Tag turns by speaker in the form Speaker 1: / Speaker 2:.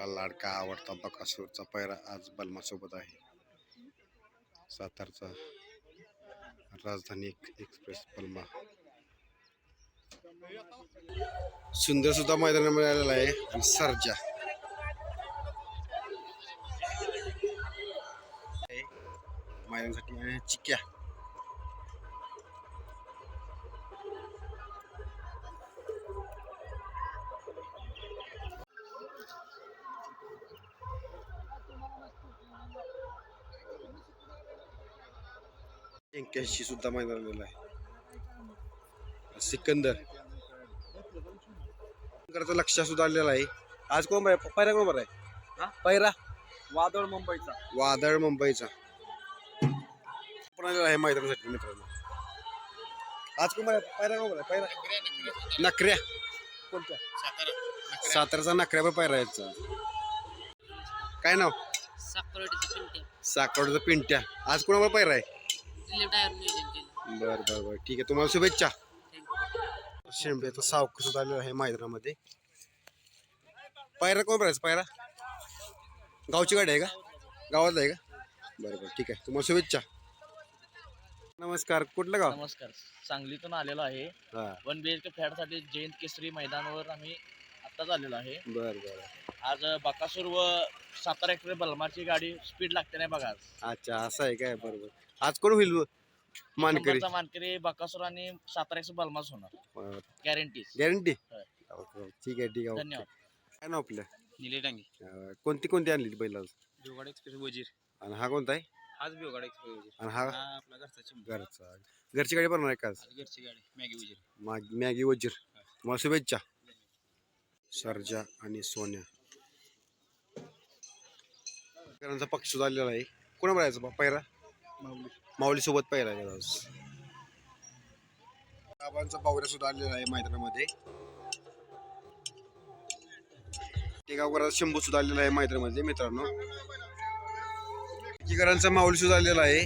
Speaker 1: आपला लाडका आवडता बकासूरचा पैरा आज बलमासोबत आहे. सातारचा राजधानी एक्सप्रेस बलमा. सुंदर सुद्धा मैदानामध्ये आलेला आहे. आणि सर्जा. मैदानासाठी चिक्या. एक्क्याऐंशी सुद्धा मैदान आलेला आहे. सिकंदर. सिकंदरचं लक्ष सुद्धा आलेला आहे. आज कोण बाय पैरा कोण बरं आहे? पैरा
Speaker 2: वादळ मुंबईचा.
Speaker 1: वादळ मुंबईचा. पण आलेला आहे मैदानासाठी मित्रांनो? आज कोण बरं आहे? पैरा कोण बरं आहे? पैरा नकऱ्या.
Speaker 2: कोणत्या?
Speaker 1: साताराचा नकऱ्या पण पैरा यायचा. काय नाव?
Speaker 3: साखरवाडीचं पिंट्या.
Speaker 1: आज कोणावर पैरा आहे?
Speaker 3: नियोजन केलं.
Speaker 1: बर बर बर. ठीक आहे तुम्हाला शुभेच्छा. शेंब्याचा सावक सुद्धा आलेला आहे मैदानामध्ये. पायरा कोण भरायचं पायरा? गावची गाडी आहे का? गावात आहे का? बरं बरं ठीक आहे. तुम्हाला शुभेच्छा. नमस्कार कुठलं गाव?
Speaker 2: नमस्कार. सांगलीतून आलेलो आहे.
Speaker 1: हा.
Speaker 2: वन बी एच के फॅडसाठी जयंत केसरी मैदानावर आम्ही आत्ताच आलेलो आहे.
Speaker 1: बर बर.
Speaker 2: आज बकासूर व सातारा एक्सप्रेस बलमाची गाडी स्पीड लागते नाही बघा आज.
Speaker 1: अच्छा असं आहे काय? बरोबर आज कोण होईल मानकरी?
Speaker 2: मानकरी बकासूर आणि सातारा एक्सप्रेस बलमाच होणार गॅरंटी
Speaker 1: गॅरंटी
Speaker 2: होय.
Speaker 1: ठीक आहे ठीक आहे.
Speaker 2: धन्यवाद.
Speaker 1: काय नाव आपलं?
Speaker 2: निले डांगी.
Speaker 1: अं, कोणती कोणती आणली बैल आज?
Speaker 2: एक्सप्रेस वजीर.
Speaker 1: आणि हा कोणता आहे?
Speaker 2: आज बिवगाड एक्सप्रेस वजीर.
Speaker 1: आणि हा?
Speaker 2: आपला घरचा
Speaker 1: घरचा. घरची गाडी बनवणार आहे का आज?
Speaker 2: घरची गाडी. मॅगी वजीर.
Speaker 1: माग- मॅगी वजीर. मला शुभेच्छा. सर्जा आणि सोन्या. पक्ष सुद्धा आलेला आहे कोणा बघायचं पैरा? माऊली सोबत पहिला आहे आज बाबांचा पावऱ्या सुद्धा आलेला आहे मैदानामध्ये. टेगावकरांचा शंभू सुद्धा आलेला आहे मैदानामध्ये मित्रांनो. एकीकरांचा माऊली सुद्धा आलेला आहे.